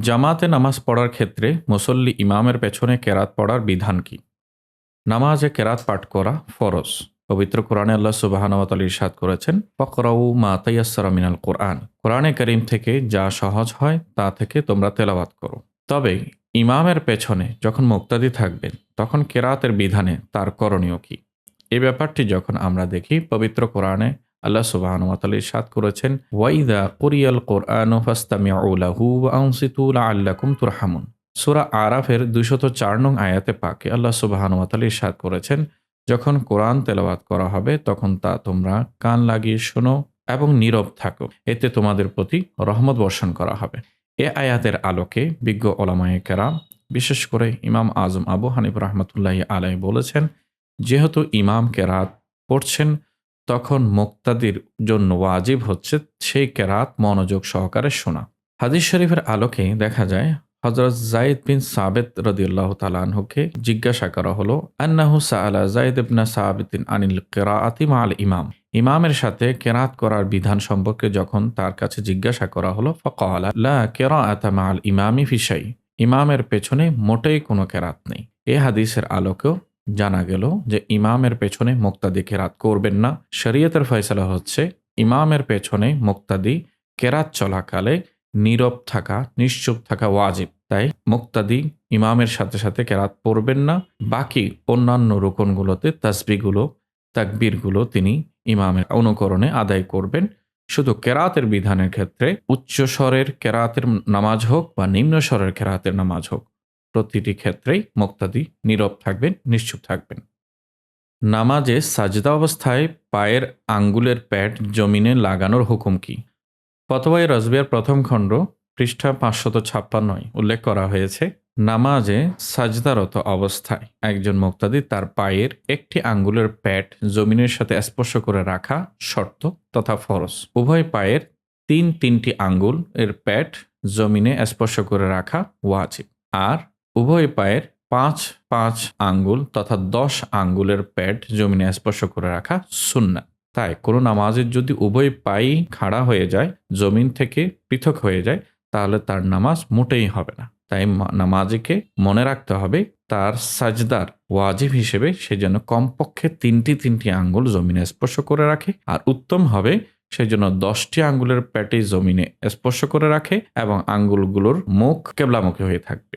জামাতে নামাজ পড়ার ক্ষেত্রে মুসল্লি ইমামের পেছনে কেরাত পড়ার বিধান কি? নামাজে কেরাত পাঠ করা ফরজ। পবিত্র কোরআনে আল্লাহ সুবাহানওয়াতাল ইরশাদ করেছেন, ফকরাউ মা তাইয়াসরা মিনাল কোরআন। কোরআনে করিম থেকে যা সহজ হয়, তা থেকে তোমরা তেলাওয়াত করো। তবে ইমামের পেছনে যখন মুক্তাদি থাকবেন, তখন কেরাতের বিধানে তার করণীয় কি? এ ব্যাপারটি যখন আমরা দেখি, পবিত্র কোরআনে আল্লাহ সুবাহন সুবাহানুয়াতাল ইরশাদ করেছেন ওয়াইদা কোরিয়াল কোরআন ফাস্তামিউলাহু আনসিতু লাআল্লাকুম তুরহামুন। সূরা আরাফের দুশত চার নং আয়াতে পাকে আল্লাহ সুবাহন সুবাহানুয়াতাল ইরশাদ করেছেন, যখন কোরআন তেলাওয়াত করা হবে, তখন তা তোমরা কান লাগিয়ে শোনো এবং নীরব থাকো। এতে তোমাদের প্রতি রহমত বর্ষণ করা হবে। এ আয়াতের আলোকে বিজ্ঞ ওলামায়ে কেরাম, বিশেষ করে ইমাম আজম আবু হানিফ রহমতুল্লাহ আলাই বলেছেন, যেহেতু ইমাম কেরাত পড়ছেন তখন মুক্তাদির জন্য ওয়াজিব হচ্ছে সেই কেরাত মনোযোগ সহকারে শোনা। হাদিস শরীফের আলোকে দেখা যায় হজরত জাইদ বিন সাবেদ রদিউল্লাহ তালানহুকে জিজ্ঞাসা করা হলো, আন্নাহু সাআলা জাইদ ইবনা সাবিতিন আনিল কেরাআতি মাল ইমাম? ইমামের সাথে কেরাত করার বিধান সম্পর্কে যখন তার কাছে জিজ্ঞাসা করা হলো, ফকালা, লা কেরাআতা মাল ইমামি ফিসাই ইমামের পেছনে মোটেই কোনো কেরাত নেই। এ হাদিসের আলোকেও জানা গেল যে ইমামের পেছনে মুক্তাদি কেরাত করবেন না। শরীয়তের ফয়সলা হচ্ছে, ইমামের পেছনে মুক্তাদি কেরাত চলাকালে নীরব থাকা, নিশ্চুপ থাকা ওয়াজিব। তাই মুক্তাদি ইমামের সাথে সাথে কেরাত পড়বেন না। বাকি অন্যান্য রোকনগুলোতে তাসবিগুলো তাকবীরগুলো তিনি ইমামের অনুকরণে আদায় করবেন। শুধু কেরাতের বিধানের ক্ষেত্রে উচ্চ স্বরের কেরাতের নামাজ হোক বা নিম্ন স্বরের কেরাতের নামাজ হোক। প্রতিটি ক্ষেত্রেই মোক্তাদি নীরব থাকবেন, নিশ্চুপ থাকবেন। নামাজে সাজদা অবস্থায় পায়ের আঙ্গুলের প্যাড জমিনে লাগানোর হুকুম কি? ফতোয়াই রজবিয়ার প্রথম খণ্ড, পৃষ্ঠা পাঁচশত ছাপ্পান্নয়, উল্লেখ করা হয়েছে, নামাজে সাজদারত অবস্থায় একজন মুক্তাদি তার পায়ের একটি আঙ্গুলের প্যাট জমিনের সাথে স্পর্শ করে রাখা শর্ত তথা ফরজ। উভয় পায়ের তিন তিনটি আঙ্গুল এর প্যাট জমিনে স্পর্শ করে রাখা ওয়াজিব। আর উভয় পায়ের পাঁচ পাঁচ আঙ্গুল তথা দশ আঙ্গুলের প্যাড জমিনে স্পর্শ করে রাখা সুন্না তাই কোনো নামাজের যদি উভয় পাই খাড়া হয়ে যায়, জমিন থেকে পৃথক হয়ে যায়, তাহলে তার নামাজ মোটেই হবে না। তাই নামাজিকে মনে রাখতে হবে, তার সাজদার ওয়াজিব হিসেবে সে যেন কমপক্ষে তিনটি তিনটি আঙ্গুল জমিনে স্পর্শ করে রাখে, আর উত্তম হবে সেই জন্য দশটি আঙ্গুলের প্যাটে জমিনে স্পর্শ করে রাখে এবং আঙ্গুলগুলোর মুখ কেবলামুখী হয়ে থাকবে।